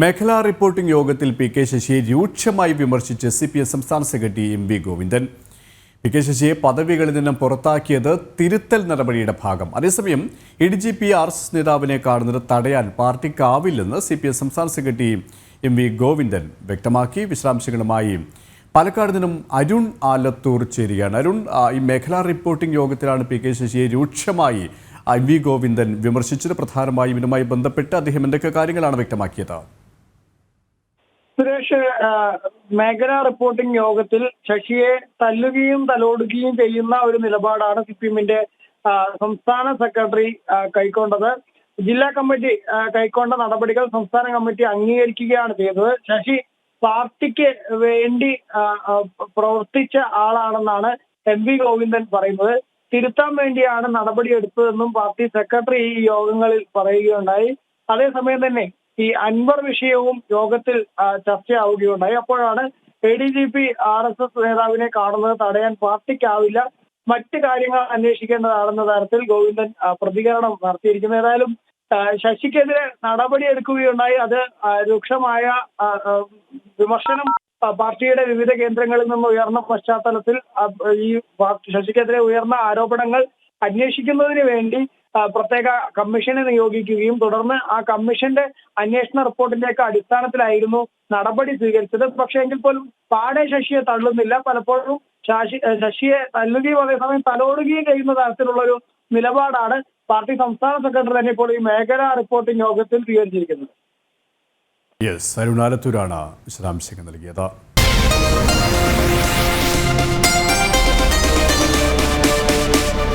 മേഖലാ റിപ്പോർട്ടിംഗ് യോഗത്തിൽ P K ശശിയെ രൂക്ഷമായി വിമർശിച്ച് സി പി എം സംസ്ഥാന secretary M V Govindan. P K ശശിയെ പദവികളിൽ നിന്നും പുറത്താക്കിയത് തിരുത്തൽ നടപടിയുടെ ഭാഗം. അതേസമയം A D G P R S S നേതാവിനെ കാണുന്നത് തടയാൻ പാർട്ടിക്കാവില്ലെന്ന് സി പി എം സംസ്ഥാന സെക്രട്ടറി എം വി ഗോവിന്ദൻ വ്യക്തമാക്കി. വിശദാംശങ്ങളുമായി പാലക്കാട് നിന്നും അരുൺ ആലത്തൂർ ചേരുകയാണ്. അരുൺ ഈ മേഖലാ റിപ്പോർട്ടിംഗ് യോഗത്തിലാണ് പി കെ ശശിയെ രൂക്ഷമായി എം വി ഗോവിന്ദൻ വിമർശിച്ചത്. പ്രധാനമായും ഇതിനുമായി ബന്ധപ്പെട്ട് അദ്ദേഹം എന്തൊക്കെ കാര്യങ്ങളാണ് വ്യക്തമാക്കിയത്? സുരേഷ് മേഖലാ റിപ്പോർട്ടിംഗ് യോഗത്തിൽ ശശിയെ തല്ലുകയും തലോടുകയും ചെയ്യുന്ന ഒരു നിലപാടാണ് സി പി എമ്മിന്റെ സംസ്ഥാന സെക്രട്ടറി കൈക്കൊണ്ടത്. ജില്ലാ കമ്മിറ്റി കൈക്കൊണ്ട നടപടികൾ സംസ്ഥാന കമ്മിറ്റി അംഗീകരിക്കുകയാണ് ചെയ്തത്. ശശി പാർട്ടിക്ക് വേണ്ടി പ്രവർത്തിച്ച ആളാണെന്നാണ് എം വി ഗോവിന്ദൻ പറയുന്നത്. തിരുത്താൻ വേണ്ടിയാണ് നടപടി എടുത്തതെന്നും പാർട്ടി സെക്രട്ടറി ഈ യോഗങ്ങളിൽ പറയുകയുണ്ടായി. അതേസമയം തന്നെ ഈ അൻവർ വിഷയവും യോഗത്തിൽ ചർച്ച ചർച്ചയാവുകയുണ്ടായി. അപ്പോഴാണ് A D G P R S S നേതാവിനെ കാണുന്നത് തടയാൻ പാർട്ടിക്കാവില്ല. മറ്റ് കാര്യങ്ങൾ അന്വേഷിക്കേണ്ടതാണെന്ന തരത്തിൽ ഗോവിന്ദൻ പ്രതികരണം നടത്തിയിരിക്കുന്നത് ഏതായാലും ശശിക്കെതിരെ നടപടി എടുക്കുകയുണ്ടായി. അത് രൂക്ഷമായ വിമർശനം പാർട്ടിയുടെ വിവിധ കേന്ദ്രങ്ങളിൽ നിന്ന് ഉയർന്ന പശ്ചാത്തലത്തിൽ ഈ ശശിക്കെതിരെ ഉയർന്ന ആരോപണങ്ങൾ അന്വേഷിക്കുന്നതിന് വേണ്ടി പ്രത്യേക കമ്മീഷനെ നിയോഗിക്കുകയും തുടർന്ന് ആ കമ്മീഷന്റെ അന്വേഷണ റിപ്പോർട്ടിന്റെയൊക്കെ അടിസ്ഥാനത്തിലായിരുന്നു നടപടി സ്വീകരിച്ചത്. പക്ഷേ എങ്കിൽ പോലും പാടെ ശശിയെ തള്ളുന്നില്ല. പലപ്പോഴും ശശി ശശിയെ തല്ലുകയും അതേസമയം തലോടുകയും ചെയ്യുന്ന തരത്തിലുള്ള ഒരു നിലപാടാണ് പാർട്ടി സംസ്ഥാന സെക്രട്ടറി തന്നെ ഇപ്പോൾ ഈ മേഖലാ റിപ്പോർട്ടിംഗ് യോഗത്തിൽ സ്വീകരിച്ചിരിക്കുന്നത്. യെസ് അരുണാലത്തൂരാണ് വിശദാംശങ്ങൾ നൽകിയത്.